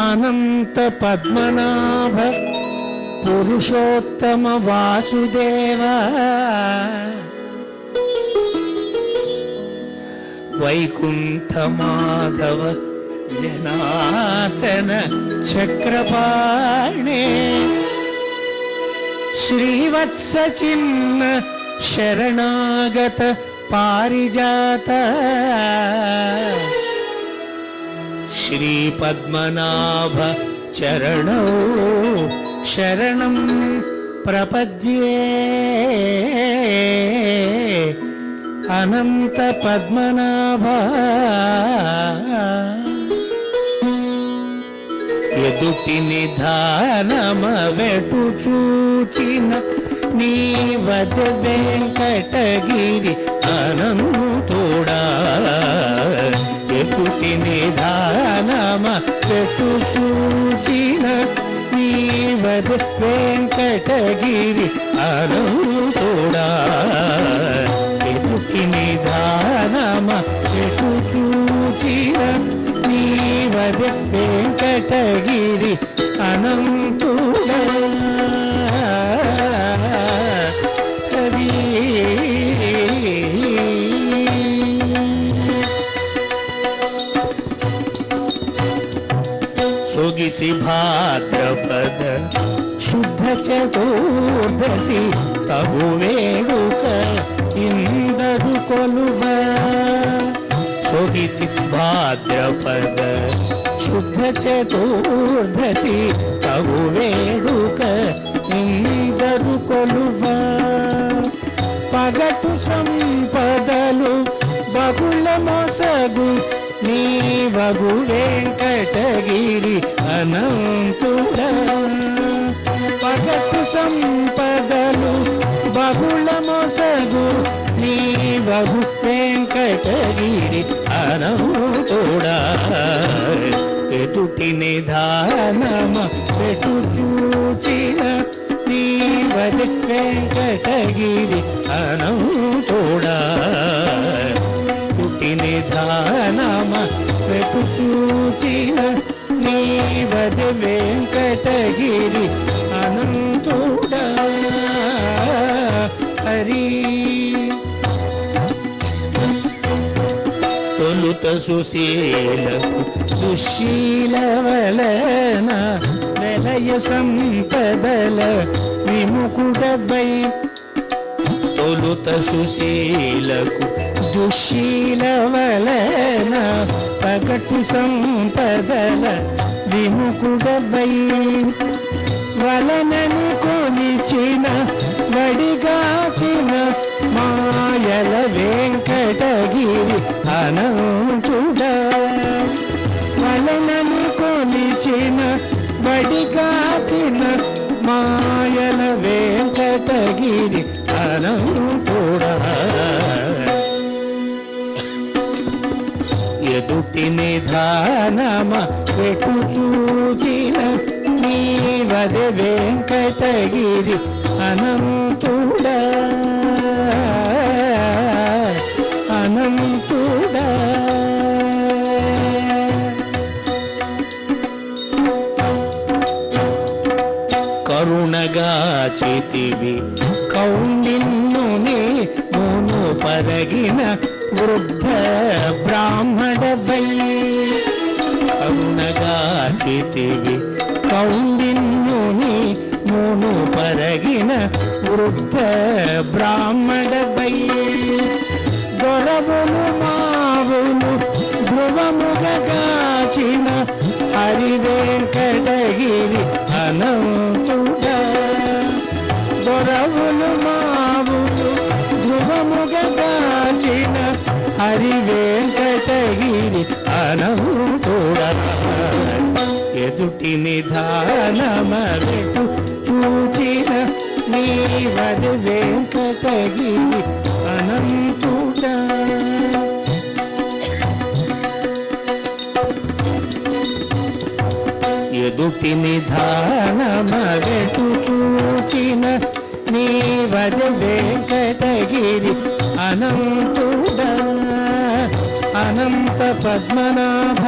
అనంత పద్మనాభ పురుషోత్తమ వాసుదేవ. వైకుంఠ మాధవ జనాతన చక్రపాణే. శ్రీవత్స చిన్న శరణాగత పారిజాత. శ్రీ పద్మనాభ చరణౌ శరణం ప్రపద్యే అనంత పద్మనాభ ఎదుటి నిధానమ వెటు చూచిన నీ వద వెంకటగిరి అనంతుడా ఎదుటి నిధానమ చెట్టు చూచిన నీవద వెంకటగిరి అనంతుడా ఎదుటి నిధానమ సొగిసి భాద్రపద. శుద్ధ చతుర్దశి తగు వేడుక ఇందరు కొలువ. సొగిసి భాద్రపద. శుద్ధ చతుర్దశి తగు వేడుక ఇందరు కొలువ. పగటు సంపదలు బహుళ నీ వగు వెంకటగిరి అనంతుడ పగటు సంపదలు బహుళ మొసగు నీ బహు వెంకటగిరి అనంతుడా ఎటుటి నిధానమ ఎటు చూచిన నీ వద వెంకటగిరి అనంతుడా పుట్టి నిధానమ శ్రీవద్ వెంకటగిరి అనంతుడా. హరి. తొలుత సుశీలకు దుశీల వలన నిలయ సంపదల విముకుడవై. తొలుత సుశీలకు దుశీల వలన పగటు సంపదల విముకుడవై వలనను కొనిచిన వడిగాచిన మాయల వెంకటగిరి అనంతుడ. వలనను కొనిచిన వడిగాచిన మాయల వెంకటగిరి అనంతుడా. వైపు చూచిన నీవద వెంకటగిరి అనంతుడా. అనంతుడా. కరుణగా చేతివి కౌండిన్నుని మోను పరగిన వృద్ధ బ్రాహ్మణ చేతివి కౌండిన్నుని మోను పరగిన వృద్ధ బ్రాహ్మణవై దొరవులు మావులు ధ్రువముగాచిన హరి వెంకటగిరి అనంతుడా దొరవులు మావులు ధ్రువముగాచిన హరి వెంకటగిరి నిధానమరెటు చూచిన నీవది వెంకటగిరి అనంతుడా. ఎదుటి నిధానమరెటు చూచిన నీవద వెంకటగిరి అనంతుడా. అనంత పద్మనాభ